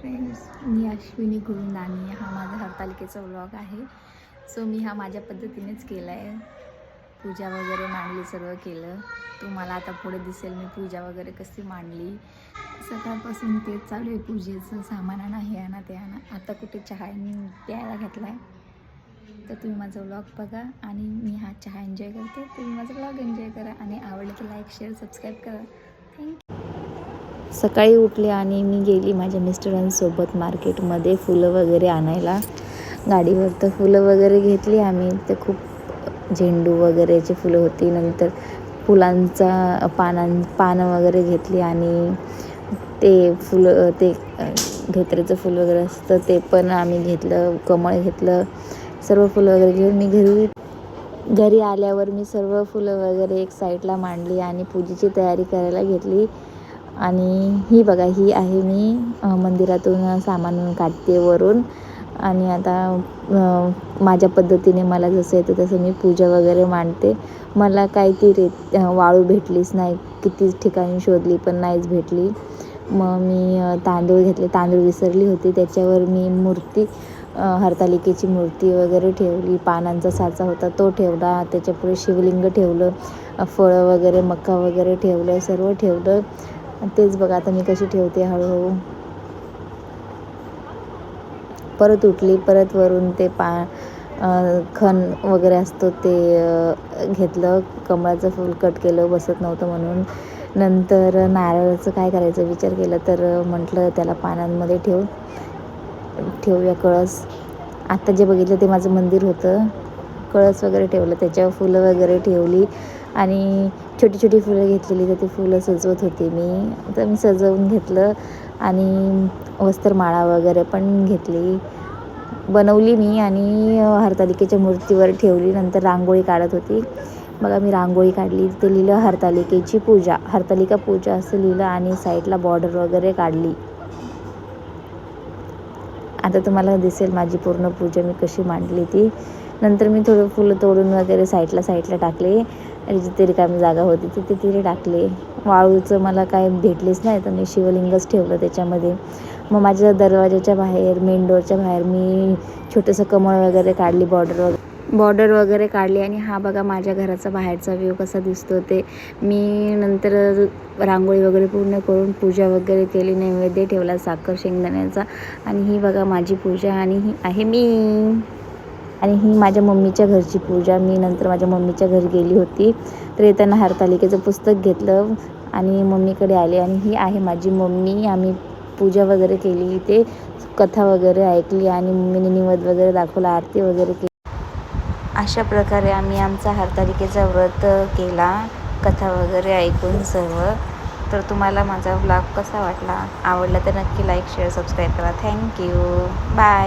Friends मी अश्विनी गुरुंदानी हा माझा हरतालिकेचा vlog आहे. सो मी हा माझ्या पद्धतीनेच केला आहे पूजा वगैरे मांडली सर्व केलं. तुम्हाला आता पुढे दिसेल मी पूजा वगैरे कशी मांडली. सकाळपासून तेच चालू आहे पूजेचं. सामान आणा हे आणा ते आणा. आता कुठे चहा मी प्यायला घातला आहे तर तुम्ही माझा व्लॉग बघा आणि मी हा चहा एन्जॉय करते. तुम्ही माझा व्लॉग एन्जॉय करा आणि आवडलं तर लाईक शेअर सबस्क्राईब करा. थँक्यू सकाळी उठले आणि मी गेली माझ्या मिस्टरांसोबत मार्केटमध्ये फुलं वगैरे आणायला. गाडीवर तर फुलं वगैरे घेतली आम्ही. ते खूप झेंडू वगैरेची फुलं होती. नंतर फुलांचा पानां पानं वगैरे घेतली आणि ते फुलं ते धोत्र्याचं फुल वगैरे असतं ते पण आम्ही घेतलं कमळ घेतलं सर्व फुलं वगैरे घेऊन मी घरी घरी आल्यावर मी सर्व फुलं वगैरे एक साईडला मांडली आणि पूजेची तयारी करायला घेतली. आणि ही बघा ही आहे मी मंदिरातून सामान काढते वरून. आणि आता माझ्या पद्धतीने मला जसं येतं तसं मी पूजा वगैरे मांडते. मला काय ती रेत वाळू भेटलीच नाही. किती ठिकाणी शोधली पण नाहीच भेटली. मग मी तांदूळ घेतले. तांदूळ विसरली होती. त्याच्यावर मी मूर्ती हरतालिकेची मूर्ती वगैरे ठेवली. पानांचा साचा होता तो ठेवला. त्याच्यापुढे शिवलिंग ठेवलं. फळं वगैरे मका वगैरे ठेवलं. सर्व ठेवलं. तेच बघा आता मी कशी ठेवते हळूहळू. परत उठली परत वरून ते पा खण वगैरे असतो ते घेतलं कमळाचं फूल कट केलं बसत नव्हतं म्हणून. नंतर नारळाचं काय करायचं विचार केला तर म्हटलं त्याला पानांमध्ये ठेव ठेवूया कळस. आत्ता जे बघितलं ते माझं मंदिर होतं. कळस वगैरे ठेवलं त्याच्यावर फुलं वगैरे ठेवली आणि छोटी छोटी फुलं घेतलेली तर ती फुलं सजवत होती मी. तर मी सजवून घेतलं आणि वस्त्रमाळा वगैरे पण घेतली. बनवली मी आणि हरतालिकेच्या मूर्तीवर ठेवली नंतर रांगोळी काढत होती. बघा मी रांगोळी काढली ते लिहिलं हरतालिकेची पूजा हरतालिका पूजा असं लिहिलं आणि साईडला बॉर्डर वगैरे काढली. आता तुम्हाला दिसेल माझी पूर्ण पूजा मी कशी मांडली ती. नंतर मी थोडं फुलं तोडून वगैरे साईडला साईडला टाकले. आणि जिथे रिकामी जागा होती तिथे तिथे टाकले. वाळूचं मला काय भेटलेच नाही तर मी शिवलिंगच ठेवलं त्याच्यामध्ये. मग माझ्या दरवाजाच्या बाहेर मेन डोअरच्या बाहेर मी छोटंसं कमळ वगैरे काढली बॉर्डर वगैरे बॉर्डर वगैरे काढली आणि हा बघा माझ्या घराचा बाहेरचा व्ह्यू कसा दिसतो ते मी नंतर रांगोळी वगैरे पूर्ण करून पूजा वगैरे केली नैवेद्य ठेवला साखर शेंगदाण्याचा. आणि ही बघा माझी पूजा आणि ही आहे मी. आणि ही माझ्या मम्मीच्या घरची पूजा. मी नंतर माझ्या मम्मीच्या घरी गेली होती. तर येताना हरतालिकेचं पुस्तक घेतलं आणि मम्मीकडे आले. आणि ही आहे माझी मम्मी. आम्ही पूजा वगैरे केली इथे. कथा वगैरे ऐकली आणि मम्मीने निवद वगैरे दाखवला आरती वगैरे केली. अशा प्रकारे आम्ही आमचा हरतालिकेचा व्रत केला. कथा वगैरे ऐकून सर्व. तर तुम्हाला माझा ब्लॉग कसा वाटला? आवडला तर नक्की लाईक शेअर सबस्क्राईब करा. Thank you bye